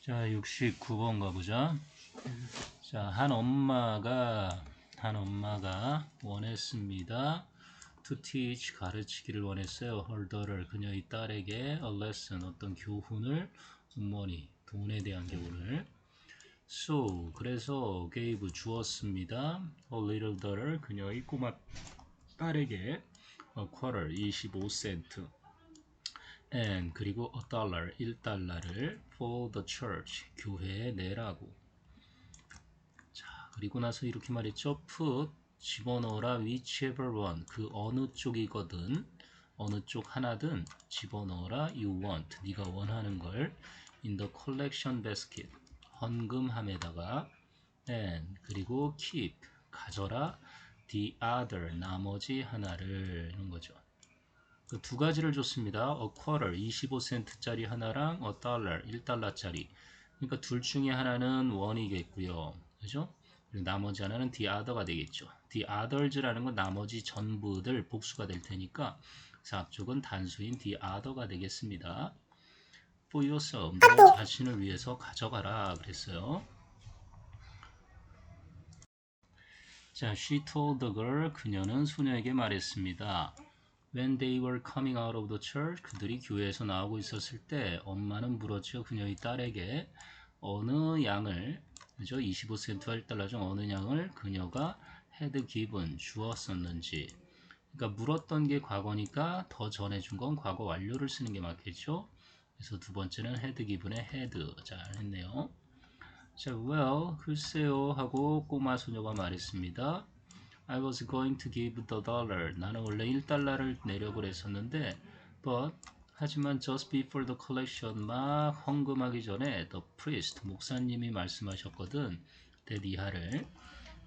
자, 69번 가보자. 자, 한 엄마가, 한 엄마가 원했습니다. to teach, 가르치기를 원했어요. her daughter, 그녀의 딸에게 a lesson, 어떤 교훈을, money, 돈에 대한 교훈을. So, 그래서 gave, 주었습니다. a little daughter, 그녀의 꼬마 딸에게 a quarter, 25센트. And 그리고 a dollar 1달러를 for the church 교회에 내라고 자 그리고 나서 이렇게 말했죠 put 집어넣어라 whichever one 그 어느 쪽이거든 어느 쪽 하나든 집어넣어라 you want 네가 원하는 걸 in the collection basket 헌금함에다가 and 그리고 keep 가져라 the other 나머지 하나를 이런 거죠 그 두 가지를 줬습니다. a quarter 25센트짜리 하나랑 a dollar 1달러짜리. 그러니까 둘 중에 하나는 원이겠고요. 그죠? 나머지 하나는 the other가 되겠죠. the others라는 건 나머지 전부들 복수가 될 테니까 그래서 앞쪽은 단수인 the other가 되겠습니다. for yourself 너 자신을 위해서 가져가라 그랬어요. 자, she told the girl 그녀는 소녀에게 말했습니다. When they were coming out of the church, 그들이 교회에서 나오고 있었을 때 엄마는 물었죠. 그녀의 딸에게 어느 양을 그죠? 25센트 1달러 중 어느 양을 그녀가 had given 주었었는지. 그러니까 물었던 게 과거니까 더 전에 준건 과거 완료를 쓰는 게 맞겠죠. 그래서 두 번째는 had given의 had 잘 했네요. 자, well, 글쎄요 하고 꼬마 소녀가 말했습니다. I was going to give the dollar. 나는 원래 1달러를 내려고 했었는데, but 하지만 just before the collection 막 헌금하기 전에 the priest 목사님이 말씀하셨거든. 이하를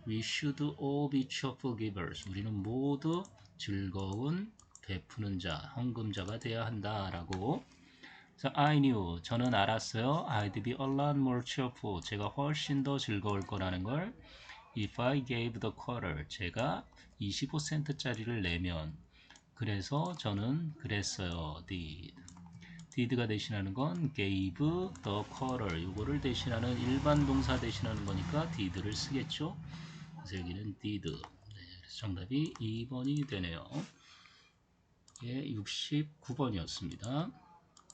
we should all be cheerful givers. 우리는 모두 즐거운 베푸는 자, 헌금자가 되어야 한다라고. 자, I knew. 저는 알았어요. I'd be a lot more cheerful. 제가 훨씬 더 즐거울 거라는 걸. If I gave the quarter, 제가 25센트짜리를 내면 그래서 저는 그랬어요. did. did가 대신하는 건 gave the quarter. 요거를 대신하는 일반 동사 대신하는 거니까 did를 쓰겠죠. 그래서 여기는 did. 네, 그래서 정답이 2번이 되네요. 예, 69번이었습니다.